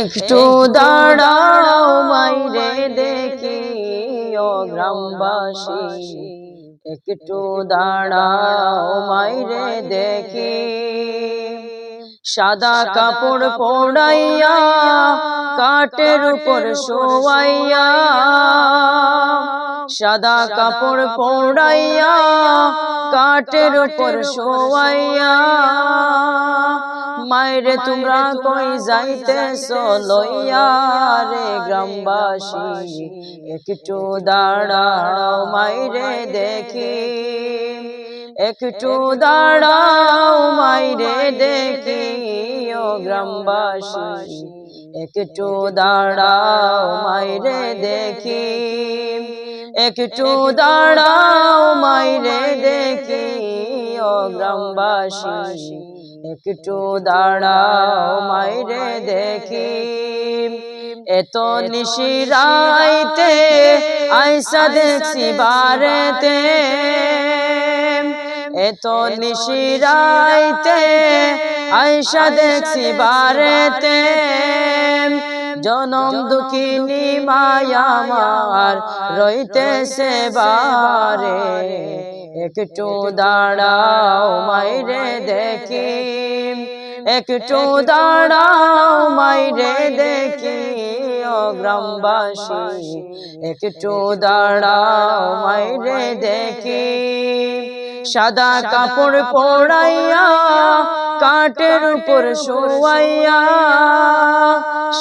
একটু দাঁড়াও মাইরে দেখি, ও গ্রামবাসী। একটু দাঁড়াও মাইরে দেখি। সাদা কাপড় পড়াইয়া কাটের উপর শোয়াইয়া। সাদা কাপড় পড়াইয়া কাটের উপর শোয়াইয়া। মায়েরে তোমরা কই যাইতেছ লইয়া গ্রামবাসী? একটু দাঁড়াও মাইরে দেখি। একটু দাঁড়াও মাইরে দেখি, ও গ্রামবাসী। একটু দাঁড়াও মাইরে দেখি। একটু দাঁড়াও মাইরে দেখি, ও গ্রামবাসী। একটু দাঁড়াও মাইরে দেখি। এত নিশিরাইতে আইসা দেখছি বারেতে। এত নিশিরাইতে আইসা দেখছি বারেতে। জনম দুঃখিনী মায়ামার রইতেছে বারে। একটু দাঁড়াও মাইরে দেখি। একটু দাঁড়াও মাইরে দেখি ও গ্রামবাসী একটু দাঁড়াও মাইরে দেখি। সাদা কাপড় পড়াইয়া কাটের উপর শোয়াইয়া।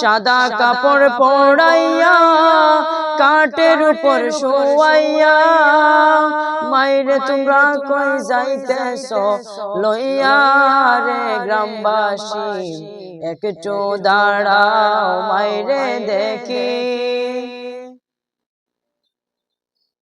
সাদা কাপড় পড়াইয়া কাঠের উপর শোয়াইয়া মাইরে তোমরা কই যাইতেছ? লইয়া রে গ্রামবাসী একটু দাঁড়াও মাইরে দেখি।